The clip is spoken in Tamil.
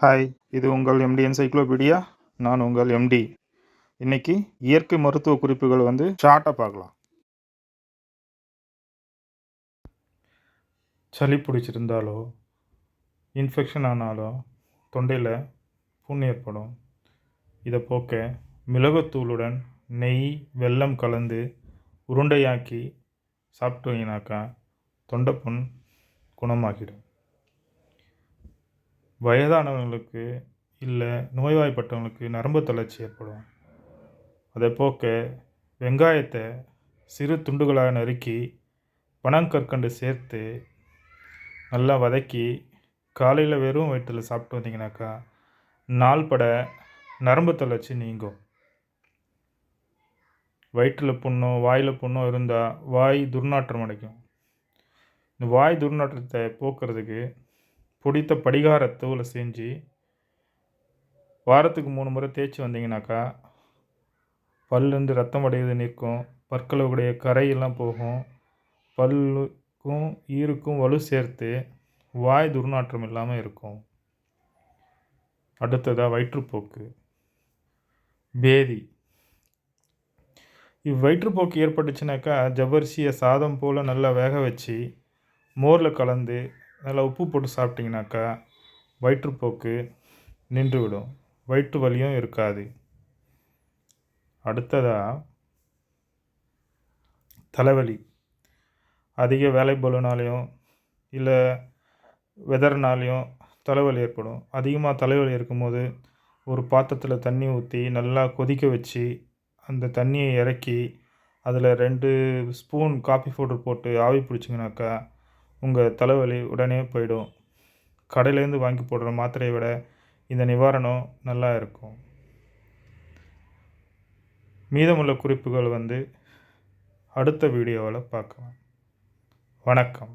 ஹாய் இது உங்கள் எம்டி என்சைக்ளோபீடியா நான் உங்கள் எம்டி இன்னைக்கு இயற்கை மருத்துவ குறிப்புகள் வந்து ஷார்ட்டாக பார்க்கலாம். சளி பிடிச்சிருந்தாலோ இன்ஃபெக்ஷன் ஆனாலோ தொண்டையில் புண் ஏற்படும். இதை போக்க மிளகுத்தூளுடன் நெய் வெல்லம் கலந்து உருண்டையாக்கி சாப்பிட்டீங்கனாக்கா தொண்டைப்புண் குணமாகிடும். வயதானவங்களுக்கு இல்லை நோய்வாய்ப்பட்டவங்களுக்கு நரம்பு தளர்ச்சி ஏற்படும். அதை போக்க வெங்காயத்தை சிறு துண்டுகளாக நறுக்கி பனங்கற்கண்டு சேர்த்து நல்லா வதக்கி காலையில் வெறும் வயிற்றில் சாப்பிட்டு வந்தீங்கன்னாக்கா நாள்பட நரம்பு தளர்ச்சி நீங்கும். வயிற்றில் புண்ணோ வாயில் புண்ணோ இருந்தால் வாய் துர்நாற்றம் அடைக்கும். இந்த வாய் துர்நாற்றத்தை போக்குறதுக்கு பிடித்த படிகாரத்தூளை செஞ்சு வாரத்துக்கு மூணு முறை தேய்ச்சி வந்தீங்கனாக்கா பல்லுந்து ரத்தம் அடையுது நிற்கும் பற்களுடைய கரையெல்லாம் போகும் பல்லுக்கும் ஈருக்கும் வலு சேர்த்து வாய் துர்நாற்றம் இல்லாமல் இருக்கும். அடுத்ததாக வயிற்றுப்போக்கு. பேதி. இவ்வயிற்றுப்போக்கு ஏற்பட்டுச்சுனாக்கா ஜவ்வரிசியை சாதம் போல் நல்லா வேக வச்சு மோரில் கலந்து அதில் உப்பு போட்டு சாப்பிட்டிங்கனாக்கா வயிற்றுப்போக்கு நின்றுவிடும். வயிற்று வலியும் இருக்காது. அடுத்ததாக தலைவலி. அதிக வேலை பலுனாலையும் இல்லை வெதர்னாலையும் தலைவலி ஏற்படும். அதிகமாக தலைவலி இருக்கும்போது ஒரு பாத்திரத்தில் தண்ணி ஊற்றி நல்லா கொதிக்க வச்சு அந்த தண்ணியை இறக்கி அதில் ரெண்டு ஸ்பூன் காஃபி பவுடர் போட்டு ஆவி பிடிச்சிங்கனாக்கா உங்கள் தலைவலி உடனே போயிடும். கடையிலேருந்து வாங்கி போடுற மாத்திரையை விட இந்த நிவாரணம் நல்லா இருக்கும். மீதமுள்ள குறிப்புகள் வந்து அடுத்த வீடியோவில் பார்க்கலாம். வணக்கம்.